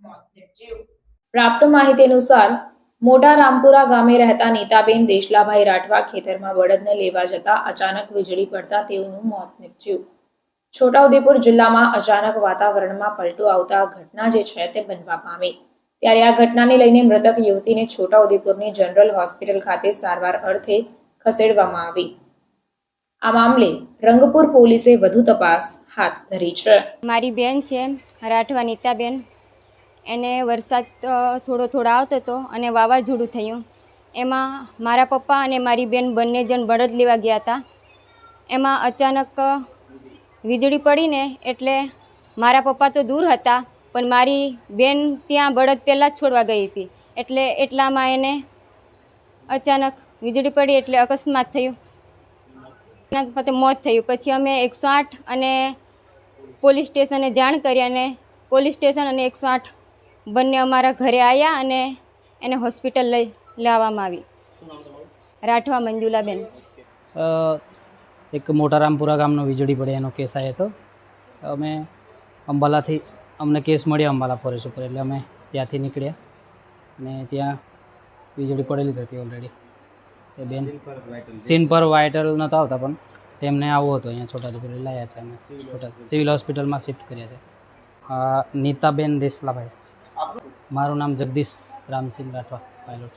મોત નીપજ્યું. પ્રાપ્ત માહિતી અનુસાર, મોટા રામપુરા ગામે રહેતા નીતાબેન દેશલાભાઈ રાઠવા ખેતરમાં બળદને લેવા જતા અચાનક વીજળી પડતા તેઓનું મોત નિપજ્યું. છોટાઉદેપુર જિલ્લામાં અચાનક વાતાવરણમાં પલટો આવતા ઘટના જે છે તે બનવા પામી. ત્યારે આ ઘટનાને લઈને મૃતક યુવતીને છોટાઉદેપુરની જનરલ હોસ્પિટલ ખાતે સારવાર અર્થે ખસેડવામાં આવી. આ મામલે રંગપુર પોલીસે વધુ તપાસ હાથ ધરી છે. મારી બેન છે, રાઠવા નીતાબેન. એને વરસાદ થોડો થોડો આવતો હતો અને વાવાઝોડું થયું. એમાં મારા પપ્પા અને મારી બેન બંને જણ બળદ લેવા ગયા હતા. એમાં અચાનક વીજળી પડીને એટલે મારા પપ્પા તો દૂર હતા, પણ મારી બેન ત્યાં બળદ પહેલાં જ છોડવા ગઈ હતી. એટલે એટલામાં એને અચાનક વીજળી પડી એટલે અકસ્માત થયું. એના પછી મોત થયું. પછી અમે એકસો આઠ અને પોલીસ સ્ટેશને જાણ કરી અને પોલીસ સ્ટેશન અને એકસો આઠ બંને અમારા ઘરે આવ્યા અને એને હોસ્પિટલ લઈ લાવવામાં આવી. રાઠવા મંજુલાબેન. એક મોટા રામપુરા ગામનો વીજળી પડે એનો કેસ આવ્યો હતો. અમે અંબાલાથી અમને કેસ મળ્યો અંબાલા ફોરેસ્ટ ઉપર, એટલે અમે ત્યાંથી નીકળ્યા અને ત્યાં વીજળી પડેલી હતી ઓલરેડી એ બેન. સીન પર વાઇટલ નહોતા આવતા પણ તેમને આવો હતો અહીંયા છોટાઉદેપુર એટલે લાવ્યા છે અમે છોટા સિવિલ હોસ્પિટલમાં શિફ્ટ કર્યા છે. નીતાબેન દેસલાભાઈ. મારું નામ જગદીશ રામસિંહ રાઠવા પાયલોટ